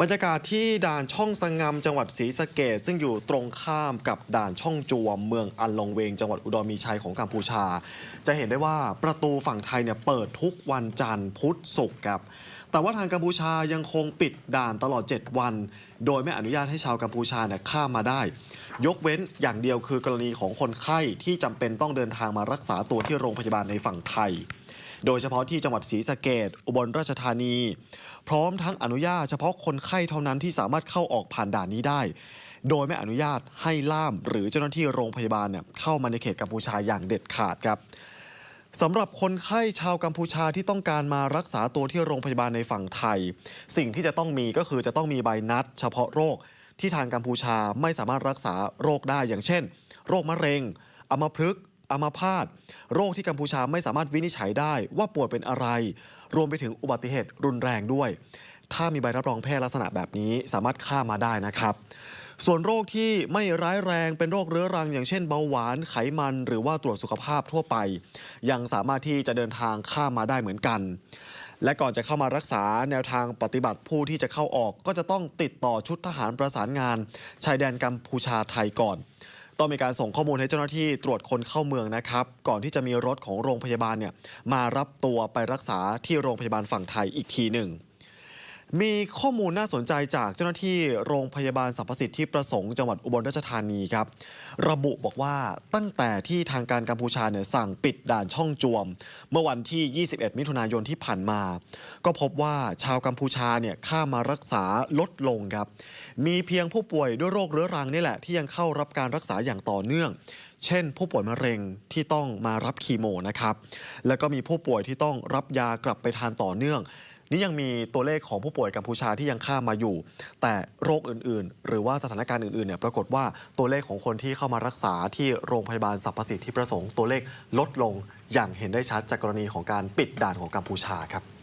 บรรยากาศที่ด่านช่องสังงามจังหวัดศรีสะเกดซึ่งอยู่ตรงข้ามกับด่านช่องจวม เมืองอันลองเวง จังหวัดอุดรมีชัยของกัมพูชา จะเห็นได้ว่าประตูฝั่งไทยเนี่ยเปิดทุกวันจันทร์พุธศุกร์ครับ แต่ว่าทางกัมพูชายังคงปิดด่านตลอด 7 วัน โดยไม่อนุญาตให้ชาวกัมพูชาเนี่ยข้ามมาได้ ยกเว้นอย่างเดียวคือกรณีของคนไข้ที่จำเป็นต้องเดินทางมารักษาตัวที่โรงพยาบาลในฝั่งไทย โดยเฉพาะที่จังหวัดศรีสะเกดอุบลราชธานี พร้อมทั้งอนุญาตเฉพาะคนไข้เท่านั้นที่สามารถเข้าออกผ่านด่านนี้ได้ โดยไม่อนุญาตให้ล่ามหรือเจ้าหน้าที่โรงพยาบาลเนี่ยเข้ามาในเขตกัมพูชาอย่างเด็ดขาดครับสำหรับคนไข้ชาวกัมพูชาที่ต้องการมารักษาตัวที่โรงพยาบาลในฝั่งไทย สิ่งที่จะต้องมีก็คือจะต้องมีใบนัด เฉพาะโรคที่ทางกัมพูชาไม่สามารถรักษาโรคได้อย่างเช่น โรคมะเร็ง อัมพฤกษ์ อัมพาตโรคที่กัมพูชาไม่สามารถวินิจฉัยได้ว่าป่วยเป็นอะไร รวมไปถึงอุบัติเหตุรุนแรงด้วย ถ้ามีใบรับรองแพทย์ลักษณะแบบนี้สามารถข้ามมาได้นะครับ ส่วนโรคที่ไม่ร้ายแรงเป็นโรคเรื้อรัง อย่างเช่นเบาหวานไขมัน หรือว่าตรวจสุขภาพทั่วไป ยังสามารถที่จะเดินทางข้ามมาได้เหมือนกันและก่อนจะเข้ามารักษาแนวทางปฏิบัติผู้ที่จะเข้าออก ก็จะต้องติดต่อชุดทหารประสานงาน ชายแดนกัมพูชาไทยก่อน ต้องมีการส่งข้อมูลให้เจ้าหน้าที่ตรวจคนเข้าเมืองนะครับ ก่อนที่จะมีรถของโรงพยาบาลเนี่ยมารับตัวไปรักษาที่โรงพยาบาลฝั่งไทยอีกทีหนึ่ง มีข้อมูลน่าสนใจจากเจ้าหน้าที่โรงพยาบาลสรรพสิทธิประสงค์จังหวัดอุบลราชธานีครับ ระบุบอกว่าตั้งแต่ที่ทางการกัมพูชาเนี่ยสั่งปิดด่านช่องจวม เมื่อวันที่ 21 มิถุนายนที่ผ่านมา ก็พบว่าชาวกัมพูชาเนี่ยข้ามมารักษาลดลงครับ มีเพียงผู้ป่วยด้วยโรคเรื้อรังนี่แหละที่ยังเข้ารับการรักษาอย่างต่อเนื่องเช่น ผู้ป่วยมะเร็งที่ต้องมารับคีโมนะครับ แล้วก็มีผู้ป่วยที่ต้องรับยากลับไปทานต่อเนื่อง นี่ยังมีตัวเลขของผู้ป่วยกัมพูชาที่ยังข้ามมาอยู่ แต่โรคอื่นๆ หรือว่าสถานการณ์อื่นๆเนี่ยปรากฏว่าตัวเลขของคนที่เข้ามารักษาที่โรงพยาบาลสรรพสิทธิประสงค์ตัวเลขลดลงอย่างเห็นได้ชัดจากกรณีของการปิดด่านของกัมพูชาครับ